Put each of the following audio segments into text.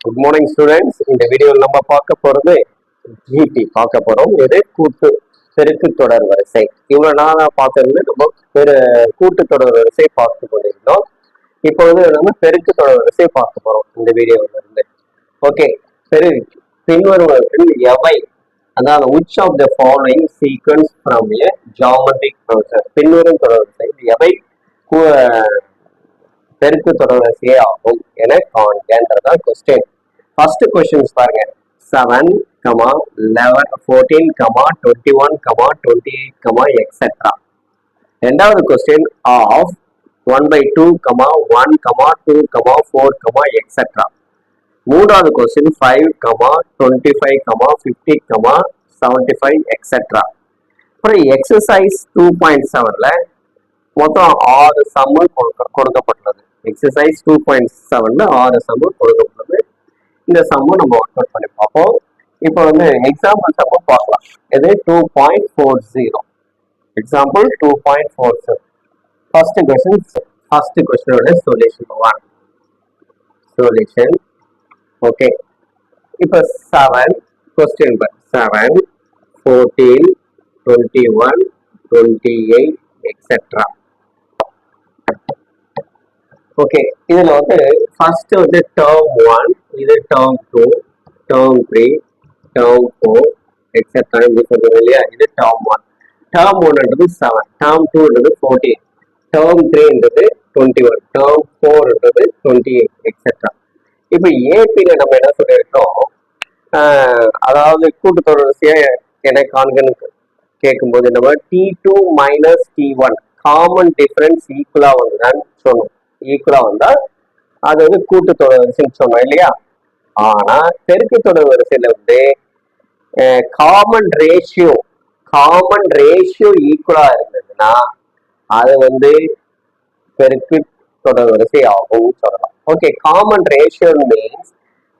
Good morning students இந்த வீடியோவில் நம்ம பார்க்க போறது ஜிடி பார்க்க போறோம். இது கூட்டு பெருக்கு தொடர் வரிசை. இவ்வளவு நாளா பார்த்தது நம்ம பெரு கூட்டு தொடர் வரிசை பார்த்து கொண்டிருந்தோம். இப்போ வந்து நம்ம பெருக்கு தொடர் வரிசை பார்க்க போறோம் இந்த வீடியோவில் இருந்து. ஓகே பெரு பின்வருவர்கள் எவை? அதாவது which of the following sequence from a geometric process பின்வரும் தொடர் வரிசை எவை? கூ- பெருக்கு தொடர்வரிசையே ஆகும் என காண்கன்றதான் கொஸ்டின் ஃபர்ஸ்ட் கொஸ்டின்ஸ் பாருங்க. Seven comma eleven fourteen comma twenty one comma twenty eight comma etcetera ரெண்டாவது question of one by two comma one comma two comma four comma etcetera மூன்றாவது question five comma twenty five comma fifty comma seventy five etcetera அப்புறம் exercise two point செவனில் மொத்தம் ஆறு சம்மு கொடுக்கப்பட்டுள்ளது. Exercise two point செவன்ல ஆறு சம்மு கொடுக்கப்பட்டுள்ளது இந்த சம்மு நம்ம ஒர்க் அவுட் பண்ணி பார்ப்போம் இப்போ வந்து எக்ஸாம்பிள் சம்மு பார்க்கலாம் இது two point four zero example two point four zero first question first கொஸ்டினோட solution one solution okay இப்போ seven question seven fourteen twenty one twenty eight etcetera okay இதுல வந்து ஃபர்ஸ்ட் வந்து டேர்ம் ஒன் இது term two term three term four etcetera இப்படி சொல்றோம் இல்லையா? இது term one term ஒன்ன்றது செவன் டேர்ம் டூன்றது ஃபோர்டீன் டேர்ம் த்ரீன்றது டுவெண்ட்டி ஒன் டேர்ம் ஃபோர்ன்றது டுவெண்ட்டி எயிட் எக்ஸெட்ரா இப்போ ஏபியில் நம்ம என்ன சொல்லியிருக்கோம்? அதாவது கூட்டுத்தொடர் வரிசையா என காண்கன்னு கேட்கும்போது நம்ம T two minus T one common difference ஈக்குவலாக வந்துதான் சொன்னோம். ஈக்குவலா வந்தா அது வந்து கூட்டுத்தொடர் வரிசைன்னு சொன்னோம் இல்லையா? ஆனா பெருக்கு தொடர் வரிசையில வந்து காமன் ரேஷியோ காமன் ரேஷியோ ஈக்குவலா இருந்ததுன்னா அது வந்து பெருக்கு தொடர் வரிசை ஆகும் சொல்லலாம். Okay common ratio means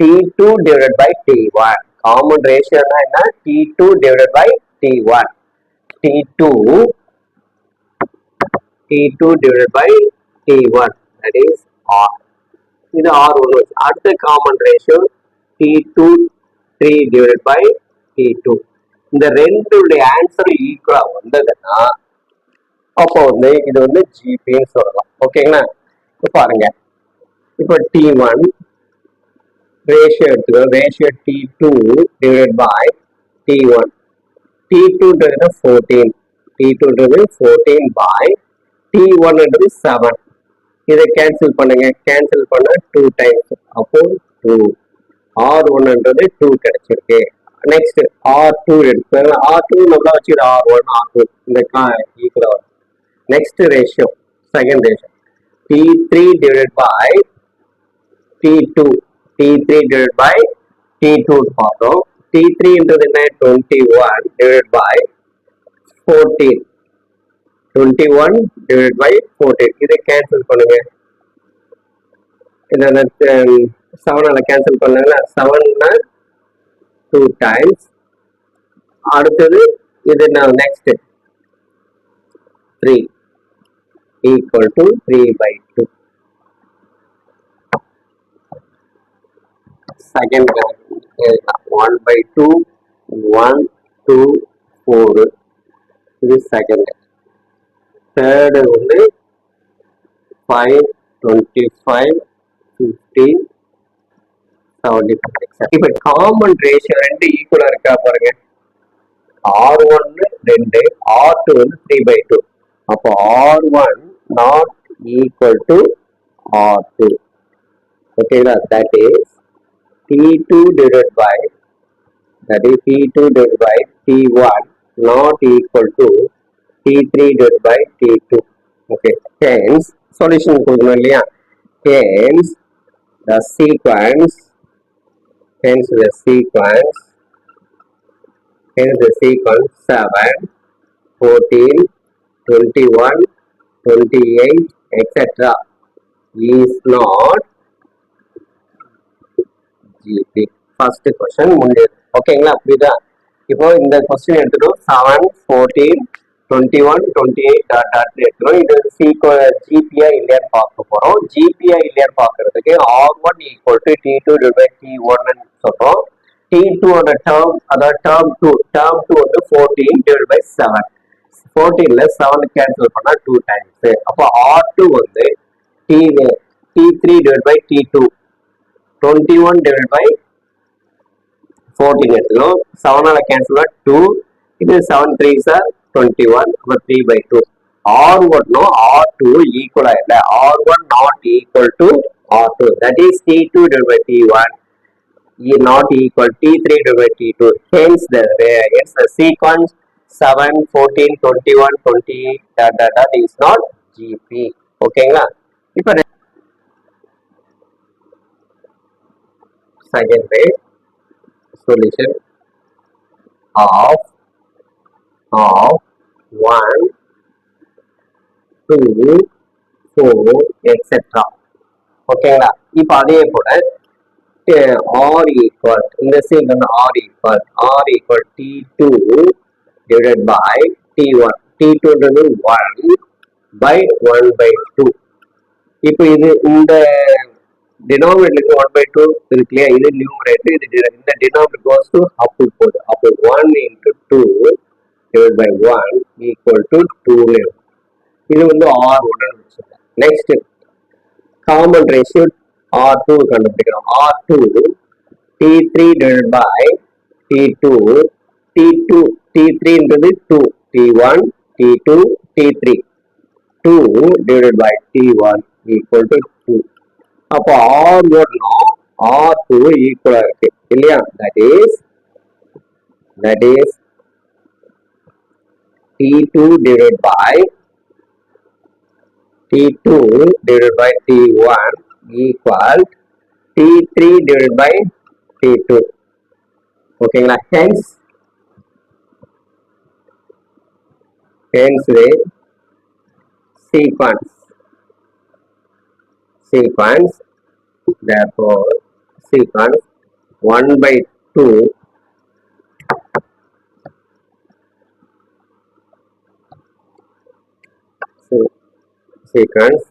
T two divided by T one common ரேஷியோனா என்ன? T two divided by T one T two T two divided by T one that is R இது ஆர் ஒன்று வச்சு. அடுத்த common ratio T two three divided by T two இந்த ரெண்டுடைய answer ஈக்குவலா வந்ததுன்னா அப்போ வந்து இது வந்து ஜிபின்னு சொல்லலாம். ஓகேங்களா இப்போ பாருங்க. இப்போ டி ஒன் ரேஷியோ எடுத்துக்கோ. Ratio T two divide by T one T டூன்றது fourteen T டூன்றது ஃபோர்டீன் பை டி ஒன்ன்றது செவன் இதை கேன்சல் பண்ணுங்க. கேன்சல் பண்ண டூ டைம்ஸ் அப்போ டூ ஆர் ஒன்னுன்றது டூ கிடைச்சிருக்கு. நெக்ஸ்ட் ஆர் டூ எடுத்து ஆர் டூ நம்மளா வச்சுக்கிற ஆர் ஒன் ஆர் டூ இந்த ஈக்குவலாக வரும். Next ratio second ratio T three divided by P two T three divide by T two பார்த்தோம். டி த்ரீன்றது என்ன? Twenty one divide by fourteen twenty one divide by fourteen இதை cancel பண்ணுங்க இந்த செவனால cancel பண்ணாங்களா செவன்னா டூ டைம்ஸ் அடுத்தது இது நான் next three equal to three by two second one by two one two four இது செகண்ட் தேர்டு வந்து five twenty five fifteen seventy five இப்போ காமன் ரேஷியோ ரெண்டு ஈக்குவலாக இருக்கா பாருங்க ஆர் ஒன்னு ரெண்டு ஆர் டூ வந்து த்ரீ பை டூ அப்போ R one not equal to R two ஓகேங்களா that is T two divide by that is T2 divided by T1 not equal to T3 divided by T2. Okay, hence solution கொடுக்கணும் இல்லையா hence the sequence hence the sequence hence the sequence 7 14 21 28 etc is not GP first question முடியுது ஓகேங்களா புரியுதா இப்போ இந்த question எடுத்துட்டோம் seven fourteen twenty one twenty eight dot டாட்னு எடுத்துரும் இது வந்து சீக்கோ ஜிபியா இல்லையான்னு பார்க்க போறோம். ஜிபியா இல்லையான்னு பார்க்கறதுக்கு R one equal to T two by T ஒன்னு சொல்றோம். டி டூவோட டேர்ம் அதாவது டேர்ம் டூ டேர்ம் டூ வந்து ஃபோர்டீன் டிவைட் பை செவன் ஃபோர்டீன்ல செவன் கேன்சல் பண்ணா டூ டைம்ஸ் அப்போ ஆர் டூ வந்து T T three divide by T two twenty one divide by fourteen எடுத்துக்கிறோம் செவனால கேன்சல் டூ இது seven three sir twenty one அப்புறம் three by two R ஒன்னும் R two ஈக்குவலா இல்லை R one not equal to R two that is T two divide by T one E not equal T3 divided by T2. Hence, the hence the sequence 7, 14, 21, 28 dot, dot, dot is not GP. ஓகேங்களா இப்போ second way solution of of 1 2 4 etc ஓகேங்களா இப்போ அதே போல R equal இந்த side வந்து R equal R equal T2 divided by T1 T2 ன்றது 1 by 1 by 2 இப்போ இது இந்த denominator ஒன் பை டூ இருக்கு இல்லையா இது நியூமரேட்டர் இது de- இந்த denominator goes to அப்பு போகுது அப்போ one into two divide by one equal to டூன்னு இது வந்து ஆர் ஒன்னு வச்சுருக்கேன் next common ratio R two கண்டுபிடிக்கிறோம் R two T three divide by T two T two T த்ரீன்றது two T one T two T three two divide by T one equal to two அப்போ R ஒன்னும் R two ஈக்குவலா இருக்கு இல்லையா that is that is T two divide by T2 divided by T1 equal T3 divided by T2. ஓகேங்களா hence hence the sequence sequence therefore sequence 1 by 2 sequence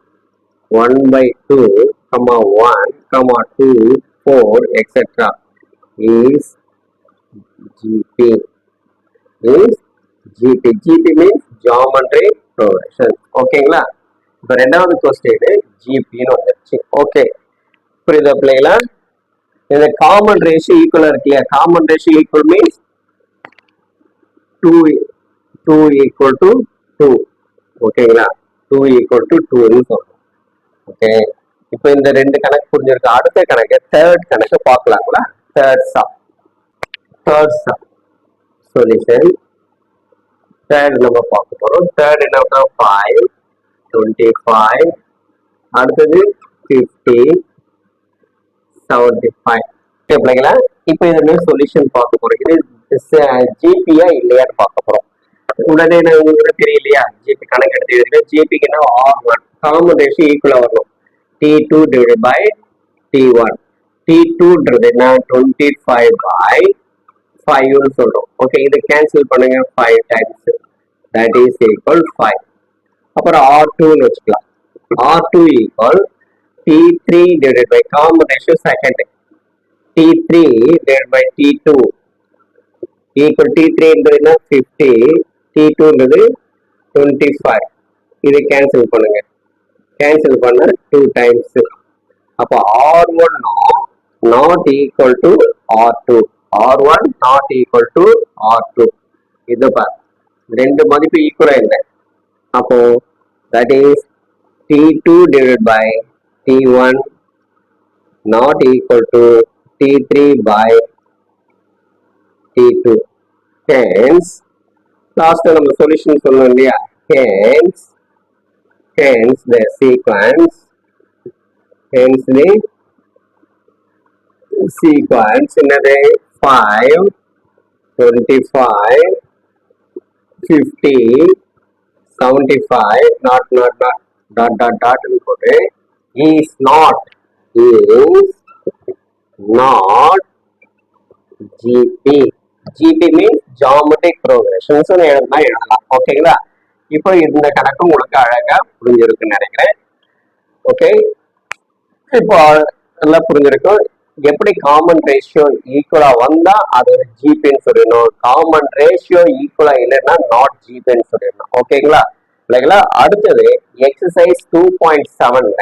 1 by 2 comma 1 comma 2 4 etc is gp is gp gp means geometry progression ஓகேங்களா இப்போ ரெண்டாவது question ஜிபின்னு வந்துருச்சு okay புரியுதா பிள்ளைங்களா இந்த common ratio ஈக்குவலா இருக்கு இல்லையா common ratio equal means two two equal to two ஓகேங்களா two equal to டூன்னு சொல்றோம். ஓகே இப்போ இந்த ரெண்டு கணக்கு புரிஞ்சிருக்கு. அடுத்த கணக்கு தேர்ட் கணக்கு பார்க்கலாங்களா? Third sum third sum solution third நம்ம பார்க்க போறோம். தேர்ட் என்ன ஃபைவ் டுவெண்ட்டி ஃபைவ் அடுத்தது ஃபிஃப்டி செவன்டி ஃபைவ் பிள்ளைங்களா? இப்போ இதுல சொல்யூஷன் பார்க்க போறோம். இது ஜிபியா இல்லையான்னு பார்க்க போறோம். உடனே நான் உங்களுக்கு தெரியலையா ஜிபி கணக்கு எடுத்து ஜிபிக்குன்னா ஆர் ஒன் காமன் ரேஷியோ ஈக்குவலா வரணும் T two divide by T one T டூன்றது என்ன டுவெண்ட்டி ஃபைவ் பை ஃபைவ்னு சொல்றோம். ஓகே இதை கேன்சல் பண்ணுங்க. Five times that is equal five அப்புறம் ஆர் டூன்னு வச்சுக்கலாம். R two equal T three divide by common ratio second T three divide by T two equal T த்ரீன்றதுன்னா fifty T டூன்றது twenty five இது cancel பண்ணுங்க cancel பண்ண two times அப்போ R ஒன்னும் not equal to R two R one not equal to R two இது பார் ரெண்டு மதிப்பு ஈக்குவலா இல்லை அப்போ that is T two divide by T one not equal to T three by T two hence last நம்ம solution சொன்னோம் இல்லையா hence hence the sequence hence the sequence என்னது 5 25 50 75 not not not dot dot dot னு போட்டு is not is not GP GP means geometric progression எழுதுனா எழுதலாம் ஓகேங்களா இப்போ இந்த கணக்கு உங்களுக்கு அழகா புரிஞ்சிருக்குன்னு நினைக்கிறேன். ஓகே இப்போ நல்லா புரிஞ்சிருக்கும். எப்படி காமன் ரேஷியோ ஈக்குவலா வந்தா அது ஒரு ஜிபின்னு சொல்லிடணும். காமன் ரேஷியோ ஈக்குவலா இல்லைன்னா நாட் ஜிபின்னு சொல்லிடணும். ஓகேங்களா இல்லைங்களா? அடுத்தது எக்ஸசைஸ் டூ பாயிண்ட் செவன்ல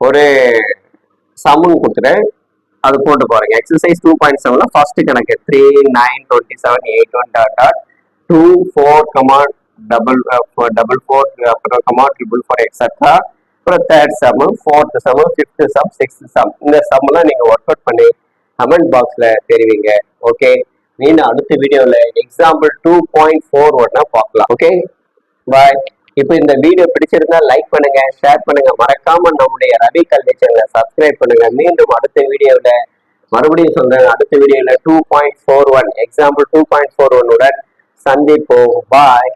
ஒரு சமன் கொடுத்துட்டேன். அது போட்டு பாருங்க. எக்ஸசைஸ் டூ பாயிண்ட் செவன்ல ஃபர்ஸ்ட் கணக்கு. Three nine twenty seven eight one dot dot two four comma double double four அப்புறம் கமா ட்ரிபிள் ஃபோர் எக்ஸட்ரா அப்புறம் third sum fourth sum fifth sum sixth sum இந்த சம்லாம் நீங்க ஒர்க் அவுட் பண்ணி comment பாக்ஸ்ல தெரிவிங்க. ஓகே மீன் அடுத்த வீடியோல எக்ஸாம்பிள் டூ பாயிண்ட் ஃபோர் ஒன்னா பார்க்கலாம். ஓகே பாய் இப்போ இந்த வீடியோ பிடிச்சிருந்தா லைக் பண்ணுங்க ஷேர் பண்ணுங்க. மறக்காம நம்முடைய ரவி கல்வி சேனலை சப்ஸ்கிரைப் பண்ணுங்க. மீண்டும் அடுத்த வீடியோல மறுபடியும் சொல்றேன் அடுத்த வீடியோல two point four one example two point four one உடன் சந்திப்போம். பாய்